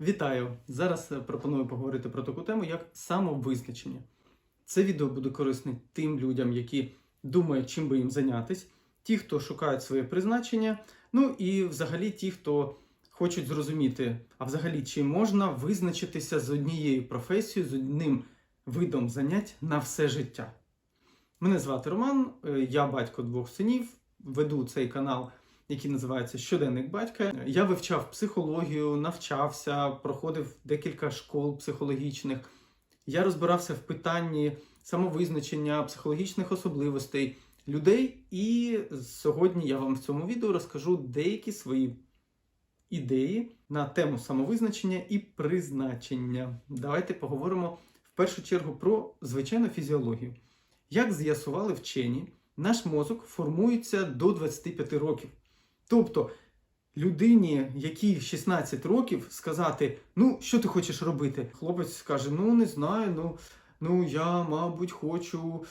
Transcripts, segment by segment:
Вітаю! Зараз е, пропоную поговорити про таку тему, як самовизначення. Це відео буде корисне тим людям, які думають, чим би їм зайнятися, ті, хто шукають своє призначення, ну і взагалі ті, хто хочуть зрозуміти, а взагалі чи можна визначитися з однією професією, з одним видом занять на все життя. Мене звати Роман, е, я батько двох синів, веду цей канал який називається Щоденник батька. Я вивчав психологію, навчався, проходив декілька школ психологічних. Я розбирався в питанні самовизначення психологічних особливостей людей. І сьогодні я вам в цьому відео розкажу деякі свої ідеї на тему самовизначення і призначення. Давайте поговоримо в першу чергу про звичайну фізіологію. Як з'ясували вчені, наш мозок формується до 25 років. Тобто людині, якій 16 років, сказати, ну, що ти хочеш робити? Хлопець скаже: ну не знаю, ну, ну я, мабуть, хочу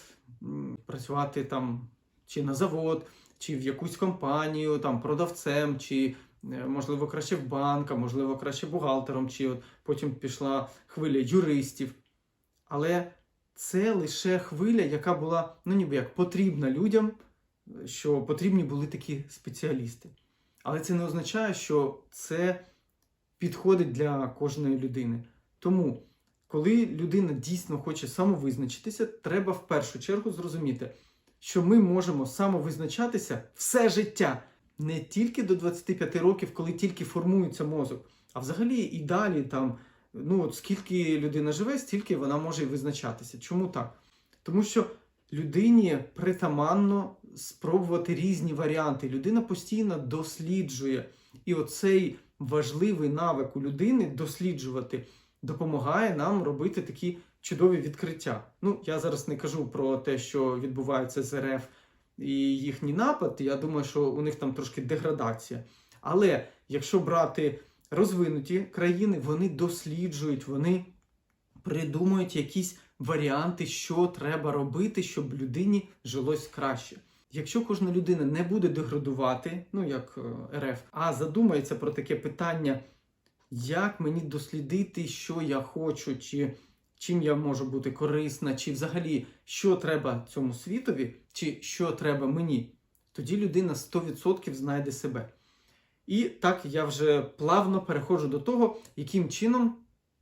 працювати там чи на завод, чи в якусь компанію, там продавцем, чи е, можливо краще в банк, а можливо краще бухгалтером, чи от потім пішла хвиля юристів. Але це лише хвиля, яка була ну ніби як потрібна людям що потрібні були такі спеціалісти. Але це не означає, що це підходить для кожної людини. Тому, коли людина дійсно хоче самовизначитися, треба в першу чергу зрозуміти, що ми можемо самовизначатися все життя, не тільки до 25 років, коли тільки формується мозок, а взагалі і далі там. Ну, от скільки людина живе, стільки вона може і визначатися. Чому так? Тому що людині притаманно спробувати різні варіанти. Людина постійно досліджує. І оцей важливий навик у людини досліджувати допомагає нам робити такі чудові відкриття. Ну, я зараз не кажу про те, що відбувається з РФ і їхній напад. Я думаю, що у них там трошки деградація. Але якщо брати розвинуті країни, вони досліджують, вони придумують якісь варіанти, що треба робити, щоб людині жилось краще. Якщо кожна людина не буде деградувати, ну як е, РФ, а задумається про таке питання, як мені дослідити, що я хочу, чи чим я можу бути корисна, чи взагалі що треба цьому світові, чи що треба мені, тоді людина 100% знайде себе. І так я вже плавно переходжу до того, яким чином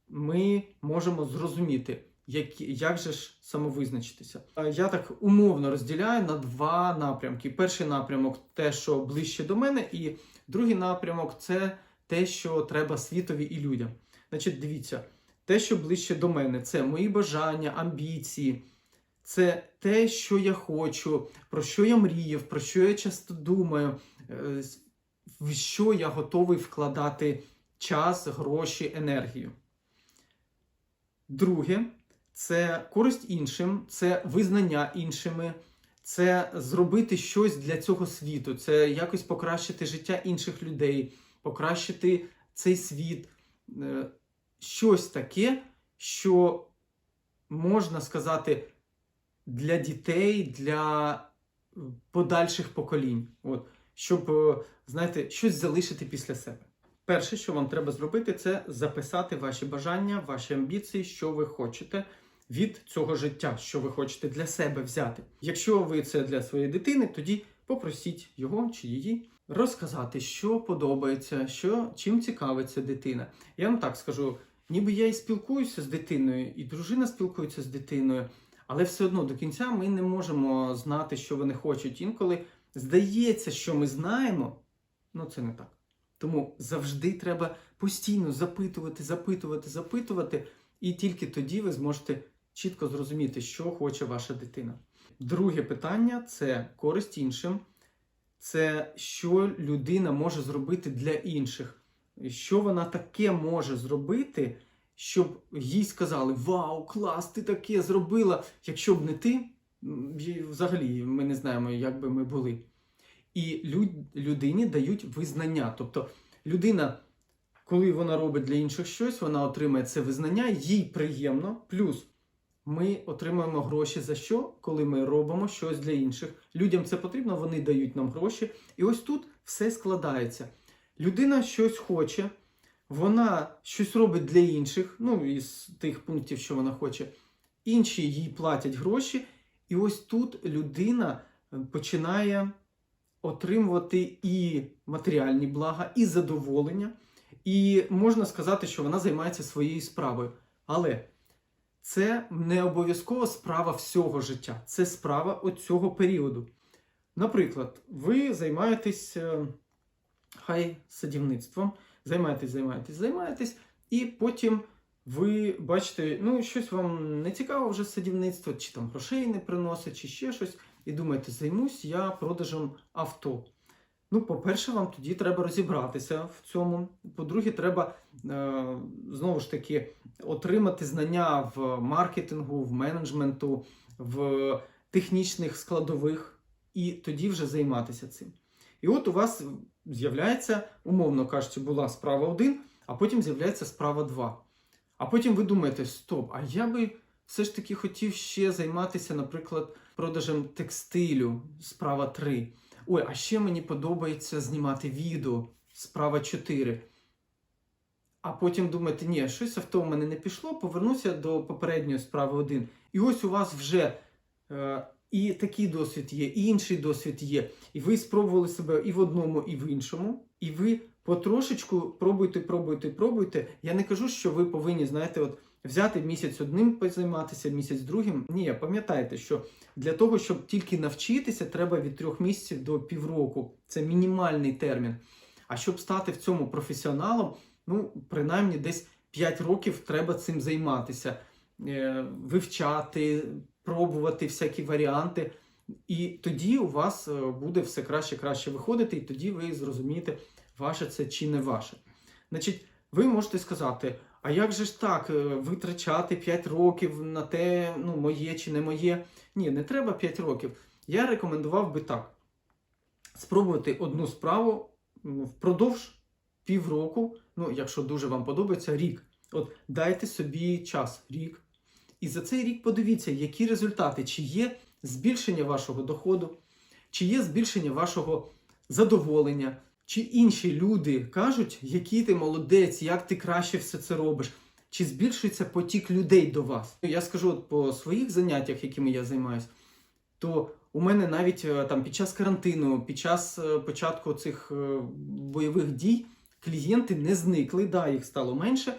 ми можемо зрозуміти, як, як же ж самовизначитися. Я так умовно розділяю на два напрямки. Перший напрямок те, що ближче до мене, і другий напрямок це те, що треба світові і людям. Значить, дивіться, те, що ближче до мене, це мої бажання, амбіції. Це те, що я хочу, про що я мріяв, про що я часто думаю, е, в що я готовий вкладати час, гроші, енергію. Друге, це користь іншим, це визнання іншими, це зробити щось для цього світу, це якось покращити життя інших людей, покращити цей світ. Е, Щось таке, що можна сказати для дітей, для подальших поколінь. От, Щоб, е, знаєте, щось залишити після себе. Перше, що вам треба зробити, це записати ваші бажання, ваші амбіції, що ви хочете від цього життя, що ви хочете для себе взяти. Якщо ви це для своєї дитини, тоді попросіть його чи її розказати, що подобається, що чим цікавиться дитина. Я вам так скажу, ніби я і спілкуюся з дитиною, і дружина спілкується з дитиною, але все одно до кінця ми не можемо знати, що вони хочуть. Інколи здається, що ми знаємо, ну це не так. Тому завжди треба постійно запитувати, запитувати, запитувати, і тільки тоді ви зможете чітко зрозуміти, що хоче ваша дитина. Друге питання це користь іншим, це що людина може зробити для інших, що вона таке може зробити, щоб їй сказали: Вау, клас, ти таке зробила! Якщо б не ти, взагалі ми не знаємо, як би ми були. І людині дають визнання. Тобто людина, коли вона робить для інших щось, вона отримає це визнання, їй приємно. Плюс ми отримуємо гроші за що, коли ми робимо щось для інших. Людям це потрібно, вони дають нам гроші. І ось тут все складається. Людина щось хоче, вона щось робить для інших, ну, із тих пунктів, що вона хоче. Інші їй платять гроші, і ось тут людина е, починає отримувати і матеріальні блага, і задоволення. І можна сказати, що вона займається своєю справою. Але це не обов'язково справа всього життя, це справа оцього періоду. Наприклад, ви займаєтесь е, хай садівництвом, займаєтесь, займаєтесь, займаєтесь, і потім ви бачите, ну, щось вам не цікаво вже садівництво, чи там грошей не приносить, чи ще щось, і думаєте, займусь я продажем авто. Ну, по-перше, вам тоді треба розібратися в цьому. По-друге, треба е, знову ж таки отримати знання в маркетингу, в менеджменту, в технічних складових, і тоді вже займатися цим. І от у вас з'являється, умовно кажучи, була справа 1, а потім з'являється справа 2. А потім ви думаєте, стоп, а я би все ж таки хотів ще займатися, наприклад, продажем текстилю, справа 3. Ой, а ще мені подобається знімати відео, справа 4. А потім думаєте, ні, щось авто в мене не пішло, повернуся до попередньої справи 1. І ось у вас вже е, і такий досвід є, і інший досвід є. І ви спробували себе і в одному, і в іншому. І ви потрошечку пробуйте, пробуйте, пробуйте. Я не кажу, що ви повинні, знаєте, от взяти місяць одним позайматися, місяць другим. Ні, пам'ятайте, що для того, щоб тільки навчитися, треба від трьох місяців до півроку. Це мінімальний термін. А щоб стати в цьому професіоналом, ну, принаймні десь 5 років треба цим займатися, е, вивчати, пробувати всякі варіанти. І тоді у вас е, буде все краще краще виходити, і тоді ви зрозумієте, ваше це чи не ваше. Значить, ви можете сказати, а як же ж так, е, витрачати 5 років на те, ну, моє чи не моє? Ні, не треба 5 років. Я рекомендував би так: спробувати одну справу впродовж півроку, ну, якщо дуже вам подобається, рік. От дайте собі час, рік. І за цей рік подивіться, які результати, чи є збільшення вашого доходу, чи є збільшення вашого задоволення, чи інші люди кажуть, який ти молодець, як ти краще все це робиш, чи збільшується потік людей до вас. Я скажу от по своїх заняттях, якими я займаюся, то у мене навіть е, там під час карантину, під час е, початку цих е, бойових дій клієнти не зникли, да, їх стало менше,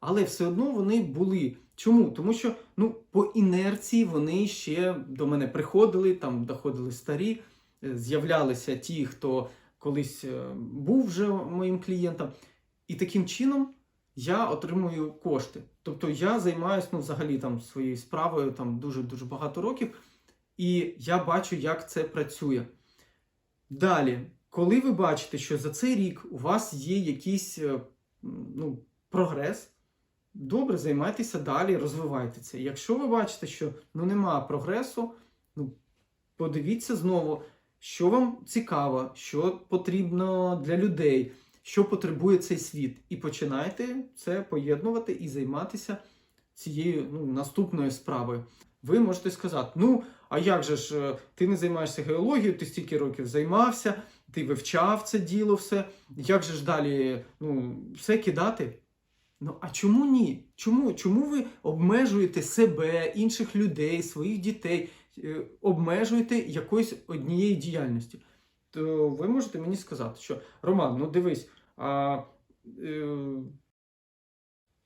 але все одно вони були. Чому? Тому що ну, по інерції вони ще до мене приходили, там доходили старі, з'являлися ті, хто колись е, був вже моїм клієнтом. І таким чином я отримую кошти. Тобто я займаюся ну, взагалі там своєю справою там дуже-дуже багато років, і я бачу, як це працює. Далі, коли ви бачите, що за цей рік у вас є якийсь е, ну, прогрес, добре, займайтеся далі, розвивайте це. Якщо ви бачите, що ну, нема прогресу, ну, подивіться знову, що вам цікаво, що потрібно для людей, що потребує цей світ. І починайте це поєднувати і займатися цією ну, наступною справою. Ви можете сказати, ну, а як же ж, е, ти не займаєшся геологією, ти стільки років займався, ти вивчав це діло, все. Як же ж далі ну, все кидати? Ну, а чому ні? Чому? Чому ви обмежуєте себе, інших людей, своїх дітей, обмежуєте якоюсь однією діяльністю? То ви можете мені сказати, що Роман, ну дивись, а, е,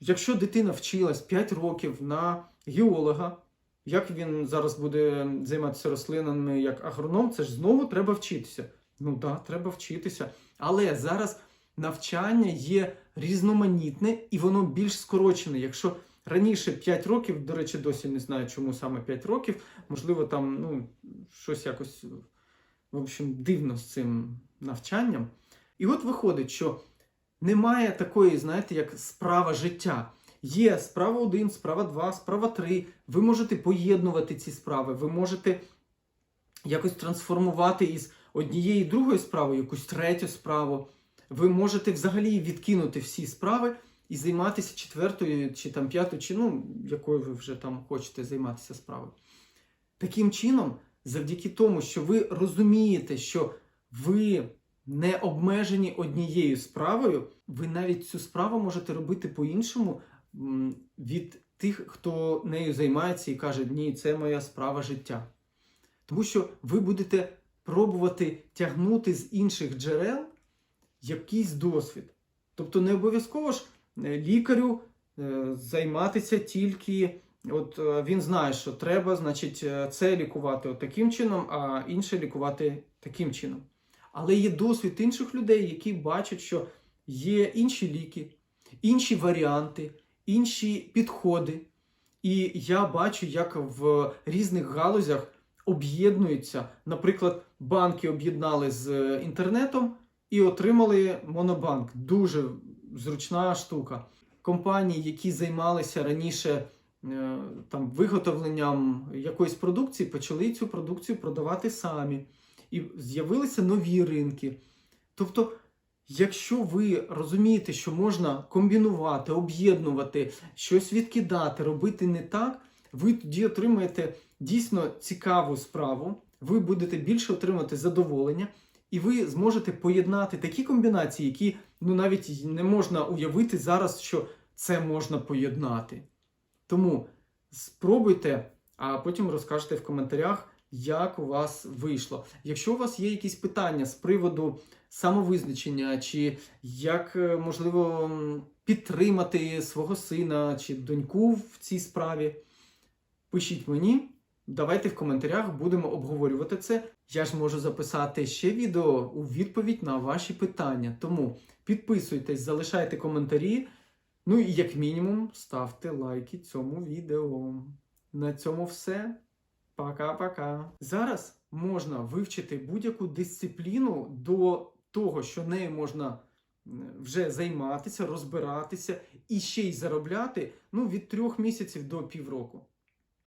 якщо дитина вчилась 5 років на геолога, як він зараз буде займатися рослинами як агроном, це ж знову треба вчитися. Ну так, да, треба вчитися. Але зараз навчання є різноманітне і воно більш скорочене. Якщо раніше 5 років, до речі, досі не знаю, чому саме 5 років, можливо, там ну, щось якось в общем, дивно з цим навчанням. І от виходить, що немає такої, знаєте, як справа життя. Є справа 1, справа 2, справа 3. Ви можете поєднувати ці справи, ви можете якось трансформувати із однієї другої справи якусь третю справу. Ви можете взагалі відкинути всі справи і займатися четвертою чи там п'ятою, чи ну, якою ви вже там хочете займатися справою. Таким чином, завдяки тому, що ви розумієте, що ви не обмежені однією справою, ви навіть цю справу можете робити по-іншому від тих, хто нею займається і каже, ні, це моя справа життя. Тому що ви будете пробувати тягнути з інших джерел якийсь досвід. Тобто не обов'язково ж лікарю е, займатися тільки. От е, він знає, що треба, значить, е, це лікувати от таким чином, а інше лікувати таким чином. Але є досвід інших людей, які бачать, що є інші ліки, інші варіанти, інші підходи. І я бачу, як в різних галузях об'єднуються. Наприклад, банки об'єднали з е, інтернетом і отримали монобанк. Дуже зручна штука. Компанії, які займалися раніше е, там, виготовленням якоїсь продукції, почали цю продукцію продавати самі. І з'явилися нові ринки. Тобто, якщо ви розумієте, що можна комбінувати, об'єднувати, щось відкидати, робити не так, ви тоді отримаєте дійсно цікаву справу, ви будете більше отримати задоволення, і ви зможете поєднати такі комбінації, які ну навіть не можна уявити зараз, що це можна поєднати. Тому спробуйте, а потім розкажете в коментарях, як у вас вийшло. Якщо у вас є якісь питання з приводу самовизначення, чи як е, можливо підтримати свого сина чи доньку в цій справі, пишіть мені. Давайте в коментарях будемо обговорювати це. Я ж можу записати ще відео у відповідь на ваші питання. Тому підписуйтесь, залишайте коментарі. Ну і як мінімум ставте лайки цьому відео. На цьому все. Пока-пока. Зараз можна вивчити будь-яку дисципліну до того, що нею можна вже займатися, розбиратися і ще й заробляти ну, від трьох місяців до півроку.